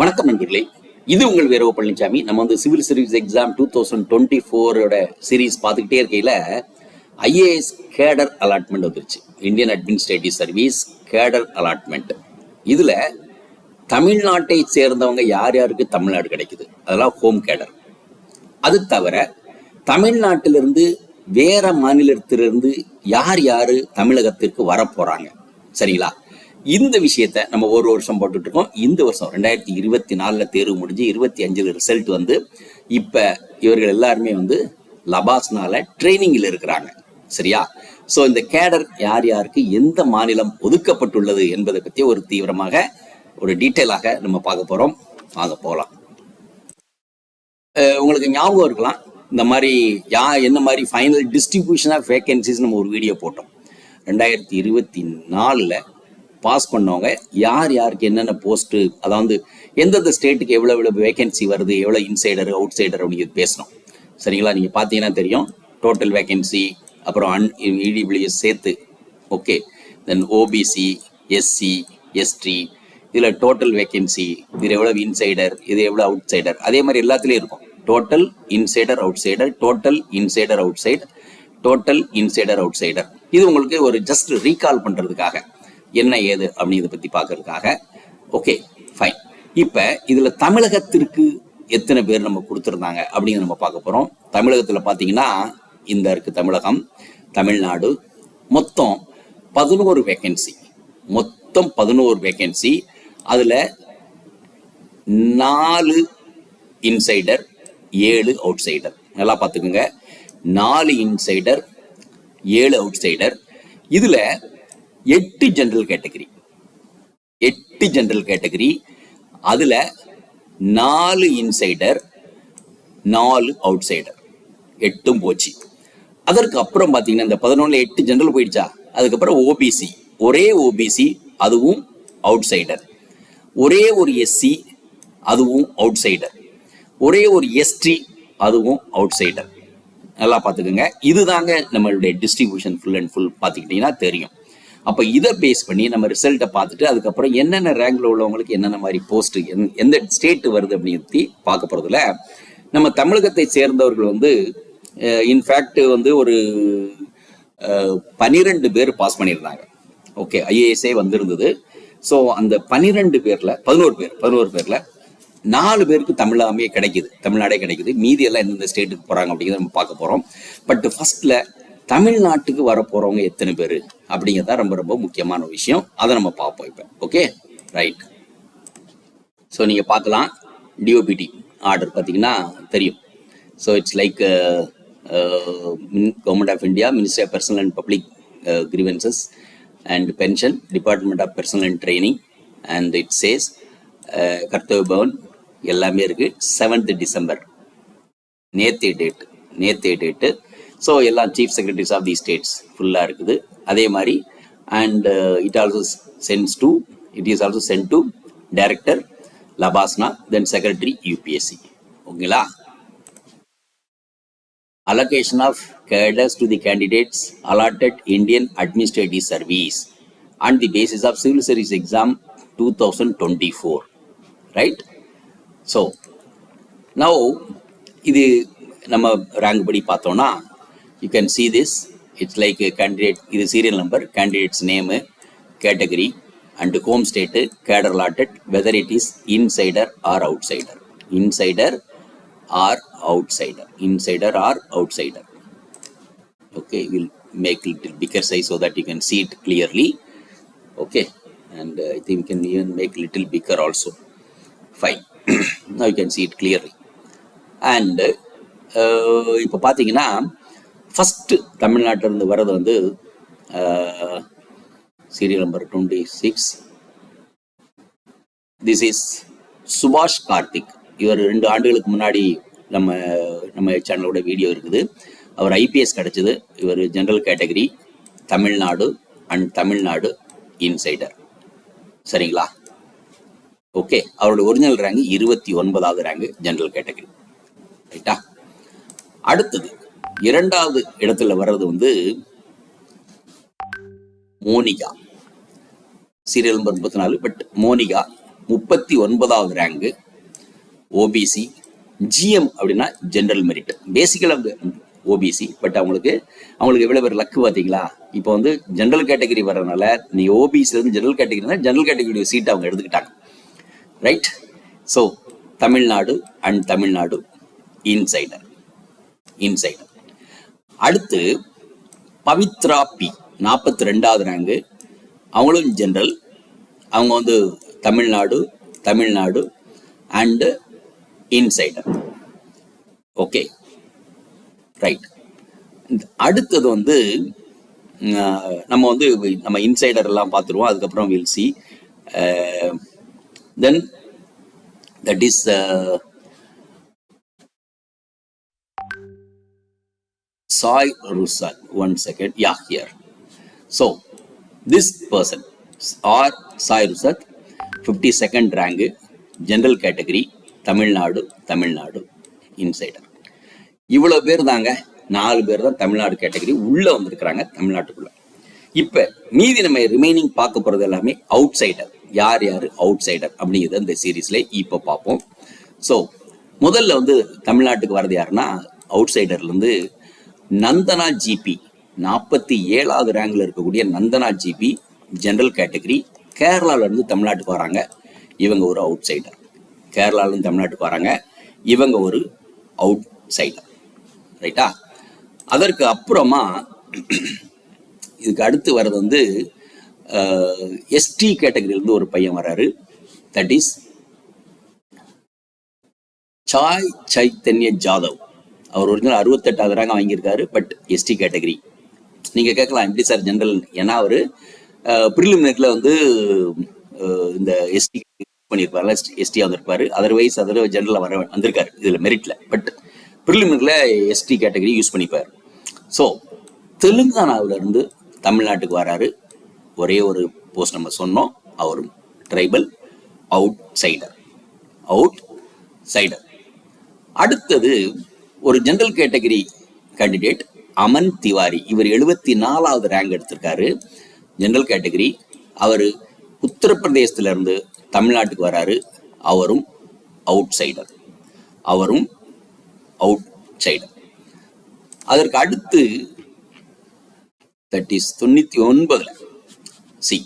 வணக்கம் நண்பர்களே. இது உங்கள் வீரவ பழனிசாமி நம்ம வந்து civil service exam two thousand twenty ஃபோரோட சீரீஸ் பார்த்துக்கிட்டே இருக்கையில் ஐஏஎஸ் கேடர் அலாட்மெண்ட் வந்துருச்சு. Indian administrative service cadre allotment. இதில் தமிழ்நாட்டை சேர்ந்தவங்க யார் யாருக்கு தமிழ்நாடு கிடைக்குது? அதெல்லாம் ஹோம் கேடர். அது தவிர தமிழ்நாட்டிலிருந்து வேற மாநிலத்திலிருந்து யார் யாரு தமிழகத்திற்கு வரப்போறாங்க? சரிங்களா? இந்த விஷயத்த நம்ம ஒரு வருஷம் போட்டுட்டு இருக்கோம் இந்த வருஷம் ரெண்டாயிரத்தி இருபத்தி நாலில் தேர்வு முடிஞ்சு இருபத்தி அஞ்சில் ரிசல்ட் வந்து இப்போ இவர்கள் எல்லாருமே வந்து லபாஸ்னால ட்ரைனிங்கில் இருக்கிறாங்க. சரியா? ஸோ இந்த கேடர் யார் யாருக்கு எந்த மாநிலம் ஒதுக்கப்பட்டுள்ளது என்பதை பற்றி ஒரு தீவிரமாக ஒரு டீட்டெயிலாக நம்ம பார்க்க போகிறோம் வாங்க போகலாம் உங்களுக்கு ஞாபகம் இருக்கலாம் இந்த மாதிரி யா என்ன மாதிரி ஃபைனல் டிஸ்ட்ரிபியூஷன் ஆஃப் வேகன்சிஸ் நம்ம ஒரு வீடியோ போட்டோம். ரெண்டாயிரத்தி இருபத்தி நாலில் பாஸ் பண்ணவங்க யார் யாருக்கு என்னென்ன போஸ்ட்டு அதாவது எந்தெந்த ஸ்டேட்டுக்கு எவ்வளோ எவ்வளோ வேகன்சி வருது எவ்வளோ இன்சைடர் அவுட் சைடர் அப்படிங்கிறது பேசணும். சரிங்களா? நீங்கள் பார்த்தீங்கன்னா தெரியும் டோட்டல் வேகன்சி அப்புறம் அன் இடிபிளியை சேர்த்து okay then OBC SC ST இதில் டோட்டல் வேகன்சி இது எவ்வளோ இன்சைடர் இது எவ்வளோ அவுட் சைடர் அதே மாதிரி எல்லாத்துலேயும் இருக்கும். Total insider outsider total insider outside total insider outsider இது உங்களுக்கு ஒரு ஜஸ்ட் ரீகால் பண்ணுறதுக்காக என்ன ஏது அப்படிங்கிறத பற்றி பார்க்கறதுக்காக ஓகே ஃபைன் இப்போ இதில் தமிழகத்திற்கு எத்தனை பேர் நம்ம கொடுத்துருந்தாங்க அப்படிங்கிறத நம்ம பார்க்க போகிறோம் தமிழகத்தில் பார்த்தீங்கன்னா இந்த இருக்கு தமிழகம் தமிழ்நாடு மொத்தம் பதினோரு வேக்கன்சி மொத்தம் பதினோரு வேக்கன்சி அதில் நாலு இன்சைடர் ஏழு அவுட் சைடர் நல்லா பார்த்துக்குங்க. நாலு இன்சைடர் ஏழு அவுட் சைடர் இதில் எட்டு ஜென்ரல் கேட்டகரி எட்டு ஜென்ரல் கேட்டகரி அதில் நாலு இன்சைடர் நாலு அவுட் சைடர் எட்டும் போச்சு. அதற்கு அப்புறம் பார்த்தீங்கன்னா இந்த பதினொன்றில் எட்டு ஜென்ரல் போயிடுச்சா? அதுக்கப்புறம் ஓபிசி ஒரே ஓபிசி அதுவும் அவுட் சைடர் ஒரே ஒரு எஸ்சி அதுவும் அவுட் சைடர் ஒரே ஒரு எஸ்டி அதுவும் அவுட் சைடர் நல்லா பார்த்துக்கோங்க இதுதாங்க நம்மளுடைய டிஸ்ட்ரிபியூஷன் ஃபுல் அண்ட் ஃபுல் பார்த்துக்கிட்டிங்கன்னா தெரியும். அப்போ இதை பேஸ் பண்ணி நம்ம ரிசல்ட்டை பார்த்துட்டு அதுக்கப்புறம் என்னென்ன ரேங்கில் உள்ளவங்களுக்கு என்னென்ன மாதிரி போஸ்ட் எந்த ஸ்டேட் வருது அப்படின்னு பார்க்க போகிறதுல நம்ம தமிழகத்தை சேர்ந்தவர்கள் வந்து இன்ஃபேக்ட் வந்து ஒரு பனிரெண்டு பேர் பாஸ் பண்ணியிருந்தாங்க. ஓகே ஐஏஎஸ்ஏ வந்திருந்தது. ஸோ அந்த பனிரெண்டு பேர்ல பதினோரு பேர் பதினோரு பேர்ல நாலு பேருக்கு தமிழாமே கிடைக்குது. தமிழ்நாடே கிடைக்குது. மீதி எல்லாம் எந்தெந்த ஸ்டேட்டுக்கு போறாங்க அப்படிங்கிறத நம்ம பார்க்க போறோம். பட் ஃபர்ஸ்ட்ல தமிழ்நாட்டுக்கு வர எத்தனை பேர்? அப்படிங்கிறதா ரொம்ப ரொம்ப முக்கியமான விஷயம். அதை நம்ம பார்ப்போம் இப்போ. ஓகே ரைட் ஸோ நீங்கள் பார்க்கலாம். டிஓபிடி ஆர்டர் பார்த்தீங்கன்னா தெரியும். So it's like government of India ministry of personnel and public grievances and pension department of personnel and training and it says Kartavya Bhavan எல்லாமே இருக்குது செவன்த் டிசம்பர் நேத்தே date நேத்தே date so எல்லாம் chief secretaries of the states ஃபுல்லாக இருக்குது அதே மாதிரி and it also sends to it is also sent to director LBSNAA then secretary UPSC ஓகேங்களா allocation of cadres to the candidates allotted Indian Administrative Service on the basis of Civil Service Exam 2024. Right? So, now இது நம்ம rank படி பார்த்தோம்னா you can see this it's like candidate இது serial number candidates name category and home state cadre allotted whether it is insider or outsider insider or outsider insider or outsider okay we'll make little bigger size so that you can see it clearly okay and uh, i think we can even make little bigger also fine now you can see it clearly and uh, இப்போ பார்த்தீங்கன்னா first தமிழ்நாட்டிலேருந்து வர்றது வந்து serial number twenty six this is சுபாஷ் கார்த்திக் இவர் ரெண்டு ஆண்டுகளுக்கு முன்னாடி நம்ம நம்ம சேனலோட வீடியோ இருக்குது. அவர் ஐபிஎஸ் கிடைச்சது. இவர் general category Tamil Nadu and Tamil Nadu insider சரிங்களா? ஓகே அவரோட ஒரிஜினல் ரேங்க் இருபத்தி ஒன்பதாவது ரேங்க் ஜென்ரல் கேட்டகரி ரைட்டா அடுத்தது இரண்டாவது இடத்துல வர்றது வந்து மோனிகா. சீரியல் நம்பர் முப்பத்தி நாலு பட் மோனிகா முப்பத்தி ஒன்பதாவது ரேங்கு ஓபிசி ஜிஎம் அப்படின்னா ஜென்ரல் மெரிட் பேசிக்கலாக ஓபிசி பட் அவங்களுக்கு அவங்களுக்கு எவ்வளோ பேர் லக்கு பார்த்தீங்களா? இப்போ வந்து ஜென்ரல் கேட்டகரி வர்றதுனால நீ ஓபிசிலேருந்து ஜென்ரல் கேட்டகரினா ஜென்ரல் கேட்டகரியோட சீட் அவங்க எடுத்துக்கிட்டாங்க. Right so Tamil Nadu and Tamil Nadu insider insider அடுத்து பவித்ரா பி நாற்பத்தி ரெண்டாவது ரேங்கு அவங்களும் ஜென்ரல் அவங்க வந்து Tamil Nadu Tamil Nadu and insider okay right அடுத்தது வந்து நம்ம வந்து நம்ம இன்சைடர் எல்லாம் பார்த்துருவோம். அதுக்கப்புறம் will see then that is Sai Rusal. One second. Yeah, here. So, this person, Sai Sai Rusat, 52nd rank, general category, Tamil Nadu Tamil Nadu insider இவ்வளோ பேர் தாங்க நாலு பேர் தான் தமிழ்நாடு கேட்டகரி உள்ள வந்திருக்கிறாங்க தமிழ்நாட்டுக்குள்ள இப்போ மீதி நம்ம ரிமைனிங் பார்க்க போகிறது எல்லாமே அவுட் சைடர் யார் யார் அவுட் சைடர் அப்படிங்கிறத இந்த சீரீஸ்ல இப்போ பார்ப்போம் ஸோ முதல்ல வந்து தமிழ்நாட்டுக்கு வர்றது யாருன்னா அவுட் சைடர்லேருந்து நந்தனா ஜிபி நாற்பத்தி ஏழாவது ரேங்கில் இருக்கக்கூடிய நந்தனா ஜிபி ஜென்ரல் கேட்டகரி கேரளாவிலேருந்து தமிழ்நாட்டுக்கு வராங்க. இவங்க ஒரு அவுட் சைடர் கேரளால இருந்து தமிழ்நாட்டுக்கு வராங்க. இவங்க ஒரு அவுட் சைடர் ரைட்டா அதற்கு அப்புறமா இதுக்கு அடுத்து வர்றது வந்து எஸ்டி கேட்டகரியிலேருந்து ஒரு பையன் வராரு தட் இஸ் சாய் சைத்தன்ய ஜாதவ் அவர் ஒரிஜினல் அறுபத்தெட்டாவது ரேங்க் வாங்கியிருக்காரு பட் எஸ்டி கேட்டகரி நீங்க கேட்கலாம் எப்படி சார் ஜென்ரல் ஏன்னா அவரு ப்ரிலிமினரியில் வந்து இந்த எஸ்டி பண்ணியிருப்பாரு எஸ்டி வந்திருப்பாரு. அதர்வைஸ் அதில் ஜென்ரலில் வர வந்திருக்காரு இதில் மெரிட்ல பட் ப்ரிலிமினரில் எஸ்டி கேட்டகரி யூஸ் பண்ணிப்பார். ஸோ தெலுங்கானாவுல இருந்து தமிழ்நாட்டுக்கு வராரு. ஒரே ஒரு போஸ்ட் நம்ம சொன்னோம் அவர் tribal outsider outsider அடுத்தது ஒரு general category candidate Aman Tiwari இவர் எழுபத்தி நாலாவது ரேங்க் எடுத்திருக்காரு. ஜென்ரல் கேட்டகரி அவர் உத்தரப்பிரதேசத்திலிருந்து தமிழ்நாட்டுக்கு வராரு. அவரும் அவுட் சைடர் அவரும் அவுட் சைடர் அதற்கு அடுத்து தட் இஸ் தொண்ணூத்தி ஒன்பதுல சி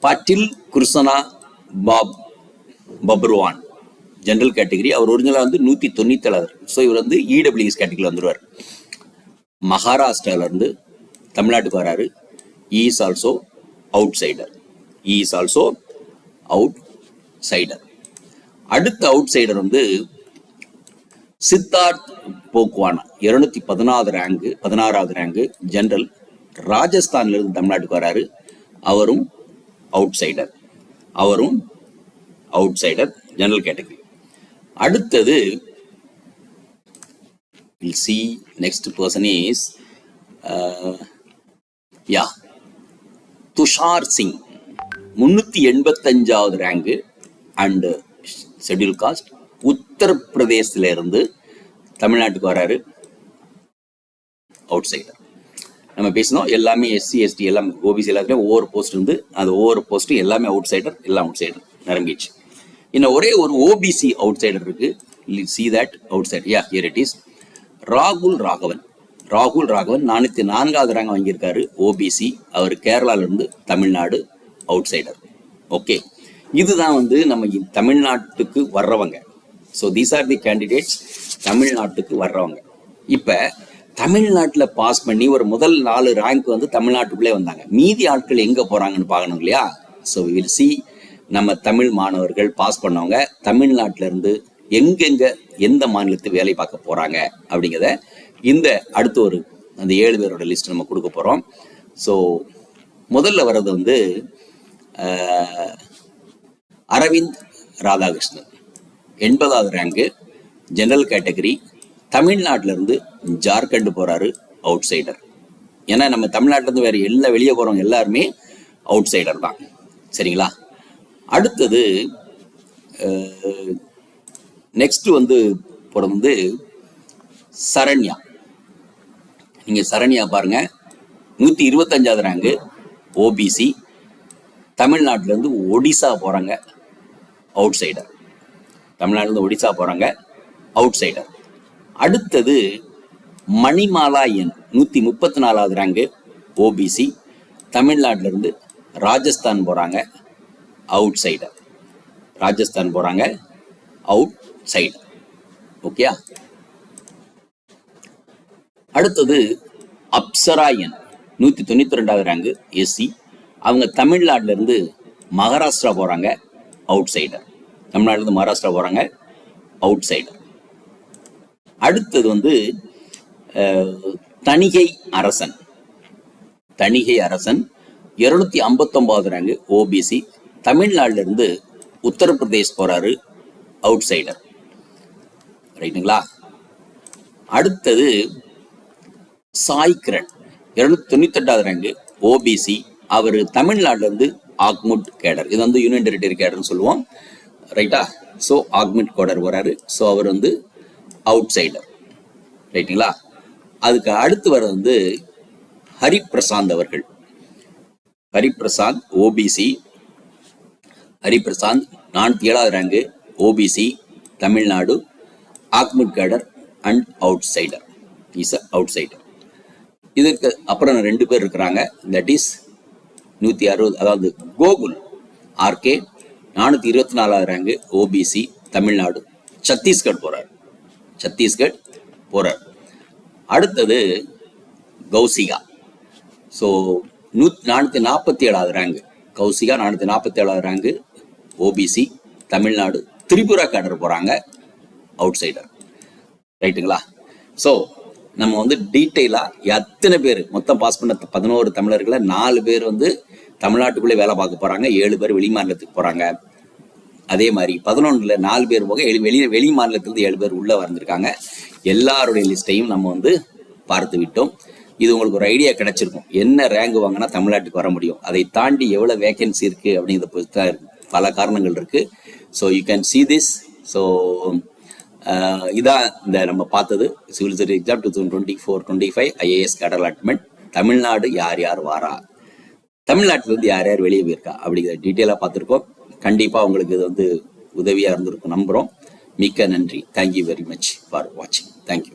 பாட்டில் குருசனா பாப் பப்ருவான் ஜென்ரல் கேட்டகரி அவர் ஒரிஜினலாக வந்து நூற்றி தொண்ணூத்தேழாவது. ஸோ இவர் வந்து இடபிள்யூஎஸ் கேட்டகரியில் வந்துருவார். மகாராஷ்டிராவிலேருந்து தமிழ்நாட்டுக்கு வராரு. Is also outsider is also outsider அடுத்த அவுட் சைடர் வந்து சித்தார்த் போக்குவானா இருநூத்தி பதினாறு ரேங்கு பதினாறாவது ரேங்கு ஜென்ரல் ராஜஸ்தான்ல இருந்து தமிழ்நாட்டுக்கு வராரு. அவரும் அவுட் சைடர் அவரும் அவுட் சைடர் ஜெனரல் கேட்டகரி அடுத்தது will see next person is yeah Tushar Singh முன்னூத்தி எண்பத்தஞ்சாவது ரேங்கு அண்டு ஷெட்யூல் காஸ்ட் உத்தரப்பிரதேசத்துல இருந்து தமிழ்நாட்டுக்கு வராரு. அவுட் சைடர் நம்ம பேசினோம் எல்லாமே எஸ்சி எஸ்டி எல்லாம் ஓபிசி எல்லாத்துலேயும் ஒவ்வொரு போஸ்ட் இருந்து அந்த ஒவ்வொரு போஸ்ட்டும் எல்லாமே அவுட் சைடர் எல்லாம் அவுட் சைடர் நிரம்பிச்சு. இன்னும் ஒரே ஒரு ஓபிசி அவுட் சைடர் இருக்கு. See that outside yeah here it is ராகுல் ராகவன். ராகுல் ராகவன் நானூற்றி நான்காவது ரேங்க் வாங்கியிருக்காரு ஓபிசி அவர் கேரளாவிலிருந்து தமிழ்நாடு அவுட் சைடர் ஓகே இதுதான் வந்து நம்ம தமிழ்நாட்டுக்கு வர்றவங்க. So these are the candidates தமிழ்நாட்டுக்கு வர்றவங்க. இப்போ தமிழ்நாட்டில் பாஸ் பண்ணி ஒரு முதல் நாலு ரேங்க் வந்து தமிழ்நாட்டுக்குள்ளே வந்தாங்க. மீதி ஆட்கள் எங்கே போகிறாங்கன்னு பார்க்கணும் இல்லையா? ஸோ வில் சி நம்ம தமிழ் மாணவர்கள் பாஸ் பண்ணவங்க தமிழ்நாட்டில இருந்து எங்கெங்க எந்த மாநிலத்துக்கு வேலை பார்க்க போறாங்க அப்படிங்கிறத இந்த அடுத்த ஒரு அந்த ஏழு பேரோட லிஸ்ட் நம்ம கொடுக்க போறோம். ஸோ முதல்ல வர்றது வந்து அரவிந்த் ராதாகிருஷ்ணன். எண்பதாவது ரேங்கு ஜெனரல் கேட்டகரி தமிழ்நாட்டிலேருந்து ஜார்க்கண்ட் போகிறாரு அவுட் சைடர் ஏன்னா நம்ம தமிழ்நாட்டிலேருந்து வேறு எல்லா வெளியே போகிறவங்க எல்லாருமே அவுட் சைடர் தான். சரிங்களா? அடுத்தது நெக்ஸ்ட் வந்து பிறந்து வந்து சரண்யா. நீங்க சரண்யா பாருங்க. நூத்தி இருபத்தஞ்சாவது ரேங்கு ஓபிசி தமிழ்நாட்டுல இருந்து ஒடிசா போறாங்க அவுட் சைடர் தமிழ்நாட்டிலேருந்து ஒடிசா போகிறாங்க அவுட் சைடர் அடுத்தது மணிமாலா என் நூற்றி முப்பத்தி நாலாவது ரேங்கு ஓபிசி தமிழ்நாட்டிலேருந்து ராஜஸ்தான் போகிறாங்க அவுட் சைடர் ராஜஸ்தான் போகிறாங்க அவுட் சைடு ஓகேயா அடுத்தது அப்சராயன். நூத்தி நூற்றி தொண்ணூற்றி ரெண்டாவது ரேங்கு எஸ்சி அவங்க தமிழ்நாட்டில இருந்து மகாராஷ்டிரா போகிறாங்க அவுட் சைடர் தமிழ்நாட்டிலேருந்து மகாராஷ்டிரா போகிறாங்க அவுட் சைடர் அடுத்தது வந்து தணிகை அரசன். தணிகை அரசன் இருநூத்தி ஐம்பத்தொன்பது ரேங்கு ஓபிசி தமிழ்நாடுலேருந்து உத்தரப்பிரதேஷ் போகிறாரு அவுட் சைடர் ரைட்டுங்களா அடுத்தது சாய் கிரண். இருநூத்தி தொண்ணூத்தெட்டாவது ரேங்கு ஓபிசி அவர் தமிழ்நாடுலேருந்து ஆக்முட் கேடர். இது வந்து யூனியன் டெரிட்டரி கேடர்னு சொல்லுவோம். ரைட்டா ஸோ ஆக்முட் கோடர் வராரு ஸோ அவர் வந்து அவுட் சைடர் ரைட்டுங்களா அதுக்கு அடுத்து வர வந்து ஹரிபிரசாந்த் அவர்கள். ஹரிபிரசாந்த் ஓபிசி ஹரிபிரசாந்த் நானூற்றி ஏழாவது rank OBC Tamil Nadu AGMUT cadre and outsider is a outsider இதுக்கு அப்புறம் ரெண்டு பேர் இருக்கிறாங்க. தட் இஸ் நூற்றி அறுபது அதாவது கோகுல் ஆர்கே நானூற்றி இருபத்தி நாலாவது ரேங்கு ஓபிசி தமிழ்நாடு சத்தீஸ்கர் போகிறார் சத்தீஸ்கர் போகிறார் அடுத்தது கௌசிகா. ஸோ நூத் நானூற்றி நாற்பத்தி ஏழாவது ரேங்கு கௌசிகா நானூற்றி நாற்பத்தி ஏழாவது rank OBC Tamil Nadu Tripura cadre போகிறாங்க அவுட் சைடர் ரைட்டுங்களா ஸோ நம்ம வந்து டீட்டெயிலாக எத்தனை பேர் மொத்தம் பாஸ் பண்ண பதினோரு தமிழர்களை நாலு பேர் வந்து தமிழ்நாட்டுக்குள்ளே வேலை பார்க்க போகிறாங்க ஏழு பேர் வெளி மாநிலத்துக்கு போகிறாங்க அதே மாதிரி பதினொன்றில் நாலு பேர் போக எழு- வெளி வெளி மாநிலத்திலிருந்து ஏழு பேர் உள்ளே வந்திருக்காங்க. எல்லாருடைய லிஸ்ட்டையும் நம்ம வந்து பார்த்து விட்டோம். இது உங்களுக்கு ஒரு ஐடியா கிடைச்சிருக்கும். என்ன ரேங்க் வாங்கினா தமிழ்நாட்டுக்கு வர முடியும்? அதை தாண்டி எவ்வளோ வேகன்சி இருக்குது அப்படிங்கிறத பொறுத்து தான் இருக்கும் பல காரணங்கள் இருக்குது so you can see this so இதான் இந்த நம்ம பார்த்தது. Civil service exam two thousand twenty four twenty five IAS cadre allotment Tamil Nadu யார் யார் வாரா? தமிழ்நாட்டிலேருந்து யார் யார் வெளியே போயிருக்கா? அப்படிங்கிற டீட்டெயிலாக பார்த்துருக்கோம். கண்டிப்பாக உங்களுக்கு இது வந்து உதவியாக இருந்திருக்கும். நம்புகிறோம் மிக்க நன்றி. Thank you very much for வாட்சிங் தேங்க்யூ